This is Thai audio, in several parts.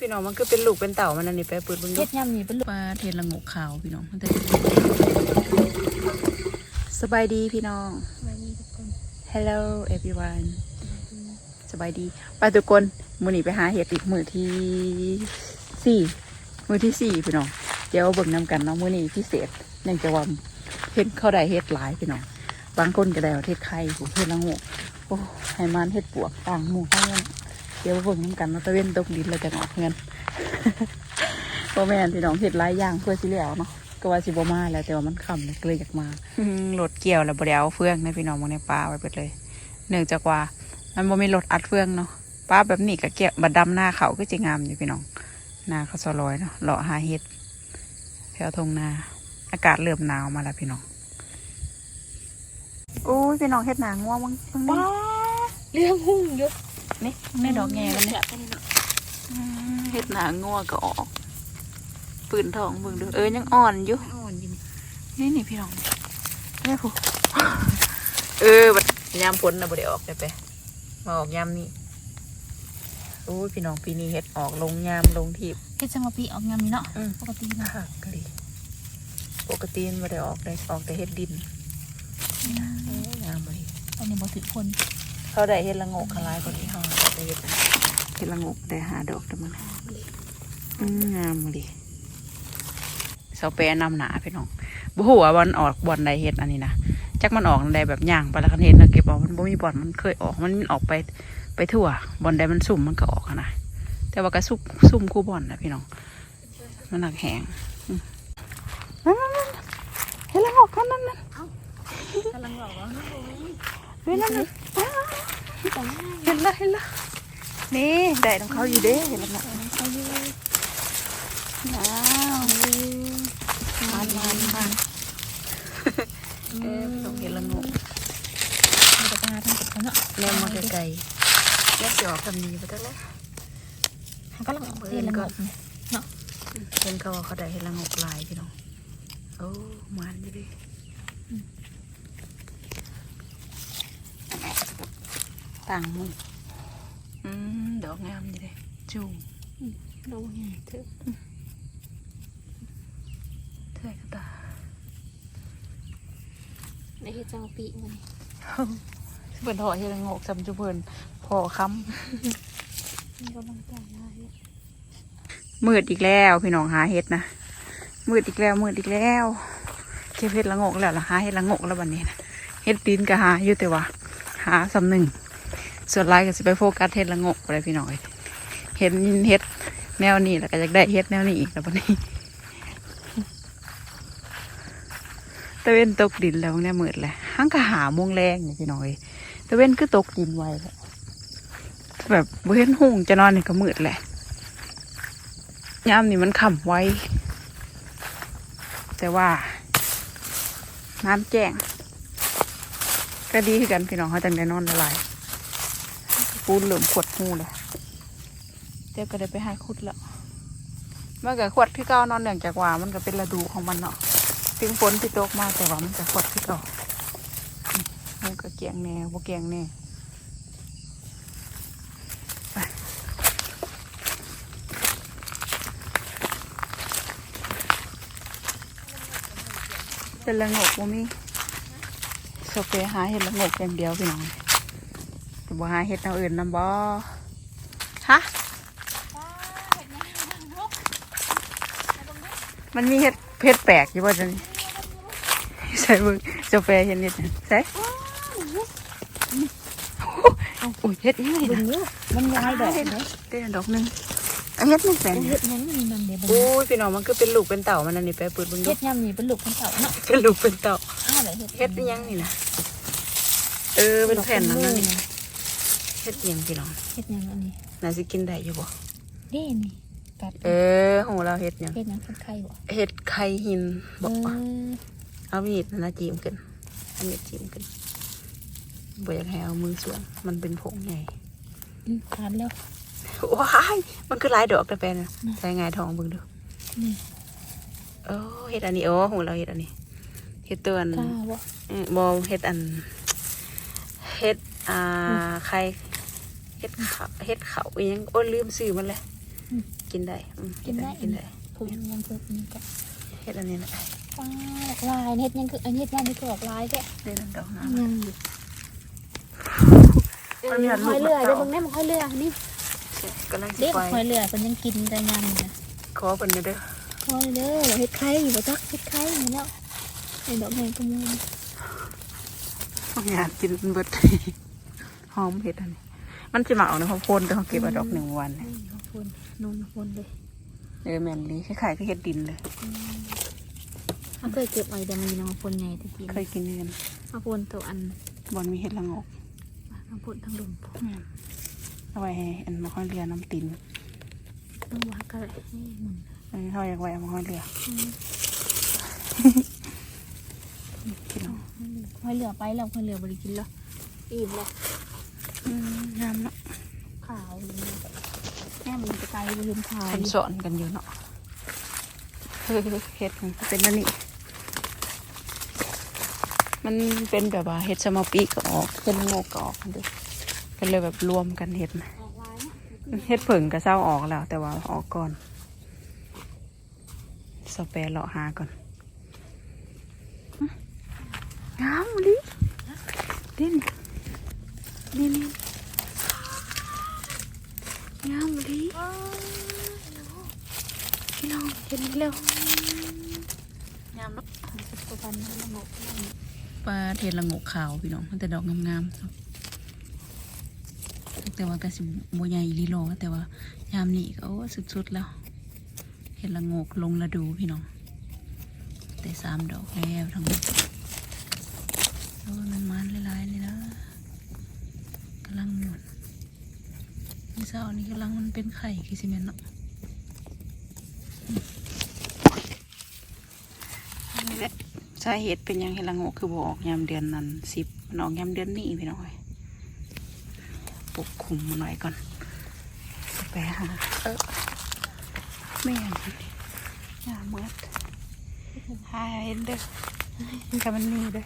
พี่น้องมันคือเป็นลูกเป็นเต่ามันอันนี้ไปเปิดเบิ่งดูเฮ็ดยำนี่เป็นลูกปลาเทศละงกขาวพี่น้องมันจะสบายดีพี่น้องไว้นี่ทุกคน Hello everyone สบายดีไปทุกคนมื้อนี้ไปหาเห็ดอีกมื้อที่สี่มื้อที่สี่พี่น้องเดี๋ยวเบิ่งนํกันเนาะมื้อนี้พิเศษเนื่องจากว่าเห็ดเข้าได้เห็ดหลายพี่น้องบางคนก็ได้เอาเห็ดไข่ผมเห็ดละโงกโอ้ให้มันเห็ดปวกต่างหมู่ข้างนั้น เดี๋ยวเบิ่งนํกันเนาะตะเว้นตกดินเราจะออกเงินพ่อแม่นพี่น้องเห็ดหลายอย่างเพื่อสิเหลียวเนาะก็ว่าสิบ่มาแล้วแต่ว่ามันค่ำเลยก็เลยอยากมารถเกี่ยวแล้วบ่ได้เอาเฟืองนะพี่น้องมองในป่าไว้เบิดเลย เนื่องจากว่า มันบ่มีรถอัดเฟืองเนาะป้าแบบนี้ก็เกี่ยวบัดดำหน้าเขาก็จะงามอยู่พี่น้องหน้าเขาสลอยเนาะเลาะหาเห็ดแถวทงนา อากาศเริ่มหนาวมาแล้วพี่น้องโอ้ยพี่น้องเห็ดหนาง่วงมั้งเพิ่งว้านี่เรื่องหุ่งเยอะ นี่ในดอกแง่กันนี่แซ่บอันนี้เนาะอืมเห็ดหนาง่วงก็ออกปืนทองเบิ่งดูเอ้ยยังอ่อนอยู่อ่อนอยู่นี่นี่นี่พี่น้องนี่ผู้เออบัดยามพ้นนะบ่ได้ออกไปไปมาออกยามนี้โอ้ยพี่น้องปีนี้เห็ดออกลงยามลงทีบเฮ็ดจังหวะปีออกงามนี่เนาะอืมปกติเนาะหักกะดิปกติมันบ่ได้ออกได้ออกแต่เห็ดดินโอ้ยงามเลยอันนี้บ่ถือคน เขาได้เห็ดละโงกขลายกว่าที่เฮาได้เห็ดเห็ดละโงกได้หาดอกแต่มันอืมงามเลยเสาแปรนำหนาพี่น้องบ่ฮู้ว่าบอลออกบอลใดเห็ดอันนี้นะจักมันออกใดแบบย่างไปแล้วคันเห็นนะเก็บเอามันบ่มีบอลมันเคยออกมันออกไปไปทั่วบอลใดมันสุ่มมันก็ออกนะแต่ว่าก็ซุ่มซุ่มคู่บอลนะพี่น้องมันหนักแหงอืมนั่นนั่นนั่นเห็นแล้วออกกันนั่นนั่นกำลังก เฮ้ยนั่นนั่นอ้าวแต่ว่าเห็นแล้วเห็นแล้วนี่ได้ของเขาอยู่เด้เห็นแล้วนะเขาอยู่ว้าวมันมันมันเออต้องเห็นละงงมันจะมาทางกับเขาเนาะแนวมาไกลๆแยกสิออกคำนี้ไปตั้งแล้วเขาก็ลังเรียนละงกเนี่ยเห็นเขาว่าเขาได้เห็นละงกลายพี่น้องโอ้มันอยู่ดิ ต่างมุมอืมดอกงามอยู่เด้จุงดูไงเถอะเท่กระตาในเฮ็ดจังหวะปีมันเพิ่นถอยเฮ็ดละงกจำจุเพิ่นพอค้ำมันกำลังแต่งหน้าเฮ็ดมืดอีกแล้วพี่น้องหาเห็ดนะมืดอีกแล้วมืดอีกแล้วเก็บเห็ดละโงกแล้วล่ะหาเห็ดละโงกแล้ววันนี้นะเห็ดตีนก็หาอยู่แต่ว่า หาสำหนึ่ง ส่วนหลายก็จะไปโฟกัสเห็ดละงกอะไรพี่น้อยเห็ดเห็ดแนวนี้แล้วก็อยากได้เห็ดแนวนี้อีกแล้ววันนี้ตะเว้นตกดินแล้วเนี่ยมืดเลยห้างก็หาโมงแรงนี่พี่น้อยตะเว้นคือตกดินไวแล้แบบบ่เห็นหุ่งจะนอนนี่ก็มืดแหละยามนี่มันขำไว้ แต่ว่า น้ำแจ้ง ก็ดีคือกันพี่น้องเขาจังได้นอนละลาย ปูนเหลือมขวดหูเลยเดี๋ยวก็ได้ไปหาขุดแล้วมันก็ขวดพี่เก้านอนเนื่องจากว่ามันก็เป็นฤดูของมันเนาะถึงฝนที่ตกมาแต่ว่ามันก็ขวดพี่เก้ามันก็เกียงแน่บ่เกียงแน่ไปเห็ดละงกบ่มีสเปรหาเห็ดละงกอย่างเดียวพี่น้อง แต่บ่หาเห็ดแนวอื่นนำบ่ฮะมันมีเห็ดเห็ดแปลกอยู่บ่จังใส่เบิ่งสเปรย์เห็นเห็ดหยังใส่โอ้ยเห็ดอีหลีบึนะงเยอะมันลายดอกเห็ดเลยเต้นดอกหนึงเอาเห็ดนี่แสนเฮ็ดยังมันมันเดี๋ยวโอ้ยพี่น้องมันคือเป็นลูกเป็นเต่ามันอันนี้ไปเปิดเบิ่งดูเฮ็ดยำนี่เป็นลูกคนเต่าเนาะเป็นลูกเป็นเต่าอ้าวเลยเฮ็ดเฮ็ดอีหยังนี่นะเออเป็นแผ่นนั่นนะนี่ เฮ็ดอีหยังพี่น้องเฮ็ดยังอันนี้น่าสิกินได้อยู่บ่เด้นี่ตัดเออของเราเฮ็ดหยังเฮ็ดยังคนไข้บ่เฮ็ดไข่หินเอบ่อเอามีดนั่นนะจิ้มขึ้นอันนี้จิ้มขึ้นบ่อยากให้เอามือสวมมันเป็นผงใหญ่อืมทานแล้วว้ายมันคือหลายดอกแต่แปลนะน่ะใส่ไงายทองเบิ่งดูนี่โอ้เฮ็ดอันนี้โอ้ของเราเฮ็ดอันนี้เฮ็ดตัวอันกล้าบ่อืมบ่เฮ็ดอันเฮ็ดอ่าไข่ เฮ็ดเขาเฮ็ดเขาอีหยังโอ้ยลืมซื้อมันเลยอืมกินได้อืมกินได้กินได้ผมยังคือนี่ก็เฮ็ดอันนี้นะป้าดอกลายเฮ็ดยังคืออันเฮ็ดยังนี่คือดอกลายแกเล่นดอกน้ยังอยู่มันมีเออัอนลูหกอยเรือมะพร้าวเดี๋ยวเบิ่งแม่มันหอยเรือนี่ำกำลังสิเด็กไปหอยเรือมันยังกินแต่ยำนี่นะขอเพิ่นเด้อหอยเรือเฮ็ดไข่อยู่บ่จักเฮ็ดไข่นี่แล้วไอ้ดอกแมงกะมูนอยากกินเบิดหอมเฮ็ดอันนี้ มันสิมาเอาในข้าวโพดแต่เขาเก็บเอาดอกหนึ่งวันนี่ข้าวโพดนุ่มข้าวโพดเลยเออแม่นลีคล้ายๆกับเฮ็ดดินเลยเขาเคยเก็บไว้แต่มีน้องคนใหญ่ตะกี้เคยกินเงินข้าวโพดตัวอันบอนมีเฮ็ดละงกข้าวโพดทั้งลมแม่นเอาไว้ให้อันมาค่อยเรือน้ำตินน้องว่าก็เลยนี่มันเออเขาอยากไว้เอามาค่อยเรืออืมพี่น้องหอยเรือไปแล้วหอยเรือบริกินแล้วอิ่มแล้ว อืมงามเนาะขาวอยู่นะแม่มันจะไกลไปเห็นขาวคนสอนกันอยู่เนาะเออเฮ็ดมันเป็นอันนี้มันเป็นแบบว่าเฮ็ดสมอปีก็ออกเฮ็ดละโงกก็ออกกันเด้อก็เลยแบบรวมกันเฮ็ดนะออกลายนะเฮ็ดผึ่งก็เศร้าออกแล้ว แต่ว่าออกก่อนสเปรย์เลาะหาก่อนอื้องามดิดิน นี่นี่งามดิพี่น้องเห็นเร็วงามเนาะตัวพันธุ์ละงกปลาเทศละงกขาวพี่น้องมันแต่ดอกงามๆครับแต่ว่ากระสิบใหญ่ลีโลแต่ว่ายามนี้ก็โอ้สุดๆแล้ว เห็ดละโงกลงระดูพี่น้อง แต่สามดอกแล้วทั้งหมดโอ้ยมันมันหลายๆเลยนะกำลังหมุนนี่ เช้านี้กำลังมันเป็นไข่คือสิเมนเนาะนี่แหละสาเหตุเป็นหยังเห็ดละโงกคือบอกออกยามเดือนนั้นสิบมันออกยามเดือนนี้พี่น้องเอ้ยปกคุมมันหน่อยก่อนไปหาเออไม่อย่างนี้อย่าเมืดหายเห็นเด้อกับมันมีเด้อ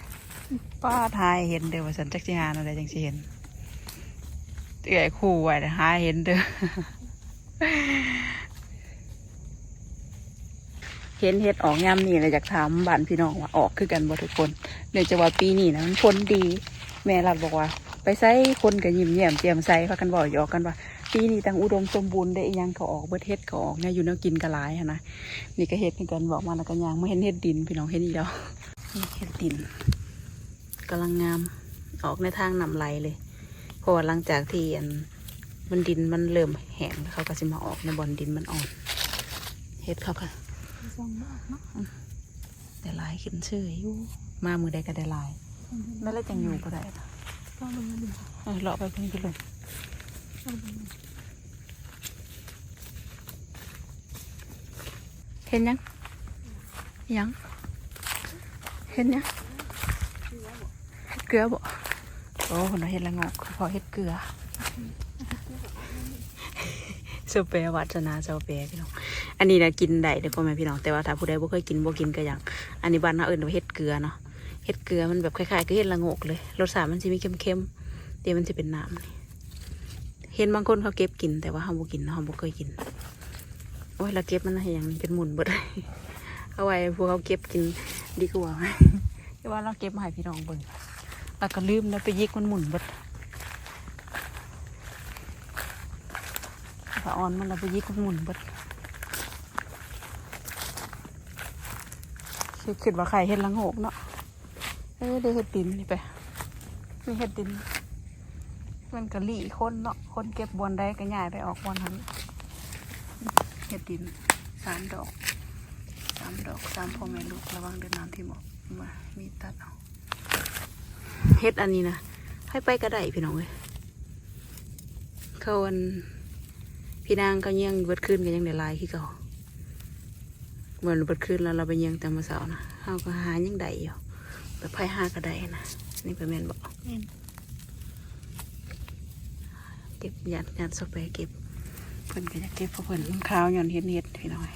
ป้าทายเห็นเด้อว่าสันจักสิหานอะไรจังสิเห็น เอื่อยคู่ไว้แต่หาเห็นเด้อเห็นเห็ดออกยามนี่เลยจากถามบ้านพี่น้องว่าออกคือกันบ่ทุกคนเนื่องจากว่าปีนี้นะมันพ้นดี แม่รัดบอกว่า ไปใส่คนกับยิ้มแย้มเตรียมใส่พากันบ่อยอกกันว่าปีนี้ตั้งอุดมสมบูรณ์ได้ยังเขาออกเบิดเฮ็ดเขาออกเนี่ยอยู่แนวกินกระหลายหั้นะนี่ก็เฮ็ดเหมือนกันบอกมาแล้วก็ยางไม่เห็นเฮ็ดดินพี่น้องเห็นอีกแล้วนี่เฮ็ดดินกำลังงามออกในทางนำไหลเลย พราะว่าหลังจากที่อันมันดินมันเริ่มแห้งเขาก็สิมาออกในบอนดินมันอ่อนเฮ็ดเขาค่ะแต่ลายขึ้นเชื่ออยู่มามือใดก็ได้ลายไม่แล้วจังอยู่ก็ได้นะก็ลงมาดูเออเลาะไปเพิ่งกินลงก็ลงเห็นยังยังเห็นยังเห็ดเกลือบ่ โอ้คนเราเห็ดละงอกพอเห็ดเกลือเซเปรวัฒนาเซเปรพี่น้อง อันนี้นะกินได้เด้อพ่อแม่พี่น้อง แต่ว่าถ้าผู้ใดบ่เคยกินบ่กินก็อย่าง อันนี้บ้านเราเอิ้นว่าเห็ดเกลือเนาะ เห็ดเกลือมันแบบคล้ายๆกับเห็ดละโงกเลย รสชาติมันจะมีเค็มๆ เดี๋ยวมันจะเป็นน้ำนี่เห็นบางคนเขาเก็บกิน แต่ว่าเราบ่กินเนาบ่เคยกิน โอ้ยเราเก็บมันให้อย่างนี้เป็นหมุนเบิดเอาไว้พวกเขาเก็บกินดีกว่าไหมแต่ว่าเราเก็บมาให้พี่น้องเบิ่ง แล้วก็ลืมแล้วไปยิกมันหมุนบดถ้าอ่อนมันเราไปยิกมันหมุนบิดคิดคิดว่าใครเห็ดละโงกเนาะเออเดี๋ยวเห็ดดินนี่ไปมีเห็ดดิน มันกะลี่คนเนาะคนเก็บบอลได้ก็ย้ายไปออกบอลหันเห็ดดินสามดอกสามดอกสามพ่อแม่ลูกระวังเดินน้ำที่หมอกมามีตัดเอา เฮ็ดอันนี้นะให้ไปกระไดพี่น้องเลยเขาอันพี่นางก็เยี่ยงเบิดขึ้นกันยังได้หลายคือเก่าเหมือนเบิดขึ้นแล้วเราไปเยี่ยงแต่มาเสาร์นะเฮาก็หายังไดอยู่แบบไพ่ห้ากระไดนะนี่เป็นแมนบอกเก็บหยัดหยัดสเปรย์เก็บเพิ่นก็จะเก็บเพราะเพิ่นมันขาวหย่อนเฮ็ดเฮ็ดพี่น้อย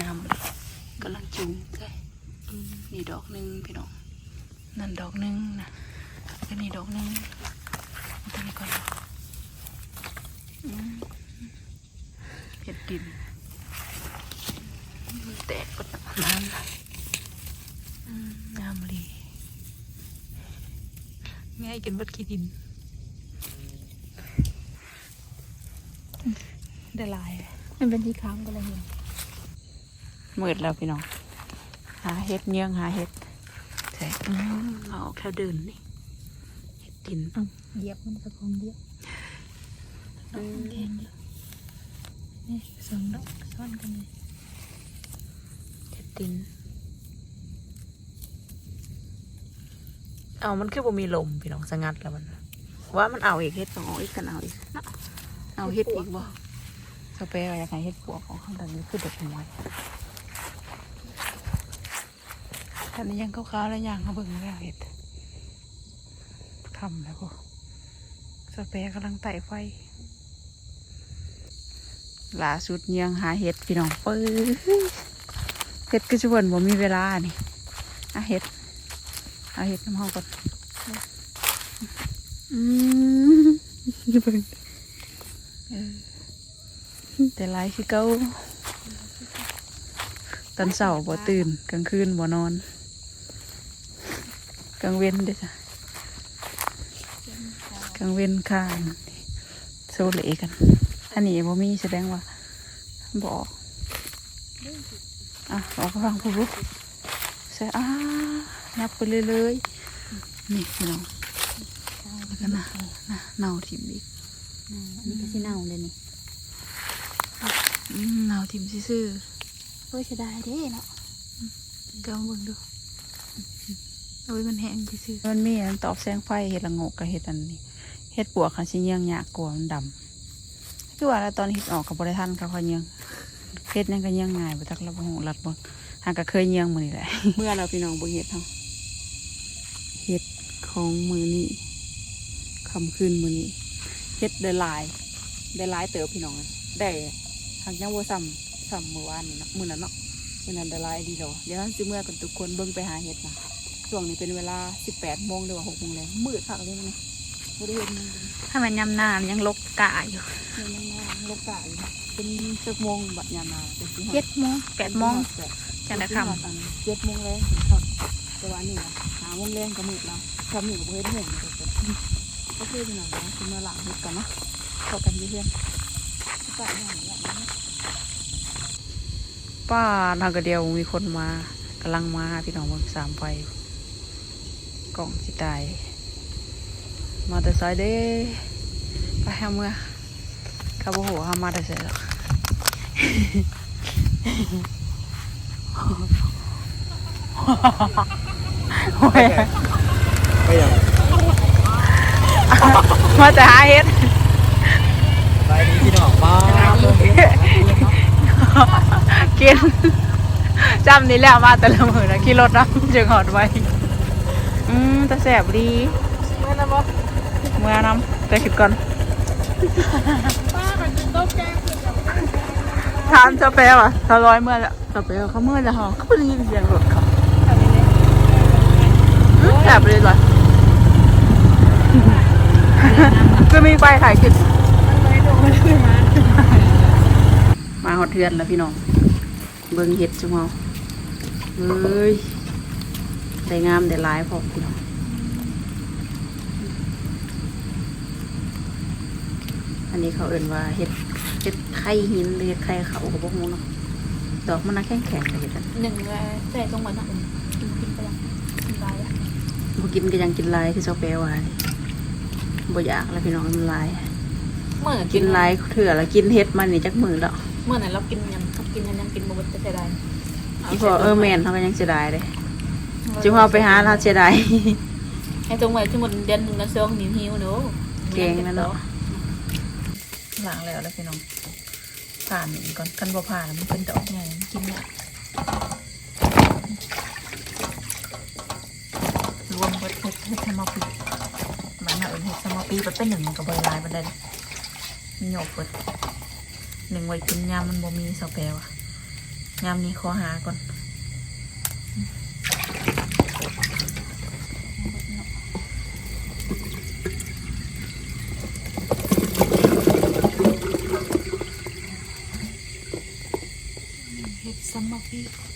งามกำลังจุงใช่นี่ดอกหนึ่งพี่น้อง นั่นดอกหนึ่งนะแล้วก็นี่ดอกหนึ่งเอาตัวนี้ก่อนอืมห็ดกินแตกก็น้ำน้ำลีง่ายกินบัดขี้ดิน ได้หลาย มันเป็นที่ค้างก็เลยเห็นมืดแล้วพี่น้อง หาเห็ดเงี้ยงหาเห็ด ใช่อืมเอาแค่เดินนี่เห็ดดินเอาเหยียบมันสักคนเดียวดอกแดงเดียวนี่สองดอกซ้อนกันเลยเห็ดดินเอามันคือบ่มีลมพี่น้องสงัดแล้วมัน ว่ามันเอาอีกเห็ดต้องเอาอีกกันเอาอีกเนาะเอาเห็ดอีกบ่สเปรย์อยากให้เห็ดปวกของข้างตอนนี้คือเด็กน้อยต อนนี้ยังขาวๆแล้วย่างเขาเบิ่งแล้วเห็ดคำแล้วพวกสเปรย์กำลังไต่ไฟล่าสุดยังหาเห็ดพี่น้องเปิ้เห็ดก็ชวนบ่มีเวลานี่อะเห็ดเอาเห็ดน้ำห้องก่อนอืมเบิ่งแต่หลายคือเก้าตอนเสาร์บ่ตื่นกลางคืนบ่นอน กลางเว้นด้อจ้ะกลางเว้นข้างโซเลกัน อันนี้บ่มีแสดงว่าบอกอะออกฟังผู้รู้เสียอ่านับไปเรื่อยๆนี่พี่น้องแล้วก็นะนะเน่าทิมอีกอันนี้ก็สิเน่าเลยนี่เน่าทิมซื่อโอ้ยเสียดายเด้เนาะก็เบิ่งดู โอ้ยมันแห้งซื่อๆมันมีอันตอบแสงไฟเห็ดละโงกกับเห็ดอันนี้เห็ดปวกค่ะชิเยียงยากกลัวมันดำคือว่าแล้วตอนเห็ดออกกับบริทันเขาเขาเยียงเห็ดนั่นก็เยียงง่ายไปทักระบหูรัดบนหากก็เคยเยียงมือนี่แหละเมื่อเราพี่น้องบเห็ดเนาะเห็ดของมือนี่คำคืนมือนี่เห็ดได้หลายได้หลายเติบพี่น้องเลยได้หากยังว่าซ้ำซ้ำมือวานนี่เนาะมือนั้นเนาะมือนั้นได้หลายดีดอกเดี๋ยวเราจะเมื่อกันทุกคนเบิ่งไปหาเห็ดนะ ช่วงนี้เป็นเวลาสิบแปดโมงหรือว่าหกโมงแล้วมืดคักเลยมั้ยบริเวณนี้ถ้ามันยำหน้ามันยังลกกะอยู่ยังยังงลกกะอยู่เป็นสักโมงบัดยามนาเป็นสิบห้าเจ็ดโมงแปดโมงจังได้ค่เจ็ดโมงแรงถึงครับแต่ว่านี่นะหาโมงแรงก็มืดแล้วทำหนึ่งกับเพื่อนเห็นเลยก็ก็คือเป็นหนังนะคือเมื่อหลังเฮ็ดกันเนาะพอกันอยี่เพื่อนป้าอย่างนี้ป้าทางกระเดียวมีคนมากำลังมาพี่น้องเบิ่งสามไฟ กล่องสิตายมาแต่สายเด้ไปหาเมื่อข้าบ่หัวข้ามาแต่สายหรอกโอ้ยไม่ยังมาแต่หาเฮ็ดไปดีพี่น้องป้ากินจำนี่แหละมาแต่ละมือนะขี่รถนะจึงหอดไว้ อืมแต่แสบดีเมื่อน้ำเมื่อน้ำแต่คิดก่อนทานสเปรย์อะถ้าร้อยเมื่อละสเปรย์เขาเมื่อละหอเขาไม่ได้ยินเสียงรถเขาอืมแสบเลยเหรอก็มีไฟถ่ายคลิปมาหอดเทือนแล้วพี่น้อง เบิ่งเห็ดจุ่มเอาเฮ้ย ได้งามได้หลายพอพี่น้องอันนี้เขาเอ่นว่าเห็ดเห็ดไข่หินหรือเห็ดไข่เขาก็บอกงูเนาะดอกมันน่าแข็งแข็งเลยเห็ดอันหนึ่งเลยใส่ตรงวันนั้นกินกินไปแล้วกินไปแล้วบ่กินก็ยังกินหลายคือเจ้าแปลว่าบ่อยากแล้วพี่น้องมันหลาย เมื่อกินหลายเถื่อแล้วกินเห็ดมันนี่จักมือแล้วเมื่อไหร่เรากินยังเรากินยังยังกินบวชจะเสียดายอีพอเออแม่นเขาก็ยังเสียดายเลย จิพอไปหาเราเสียดายให้ตรงไว้ที่หมดเดือนหนึ่งนะช่วงนิ้วหิวเนอะเก่งนะเนาะหลังแล้วแล้วพี่น้องผ่านหนึ่งก่อนกันบ่ผ่านมันเป็นดอกใหญ่มันกินเนี่ยรวมเบิดเฮ็ดเฮ็ดสมาปีมันน่ะเอิ้นเฮ็ดสมาปีมันเป็นหนึ่งกับบริลายมันได้มีหยกเบิดหนึ่งไว้กินยามมันบ่มีเสาแปรวะยามนี้ขอหาก่อน Thank you.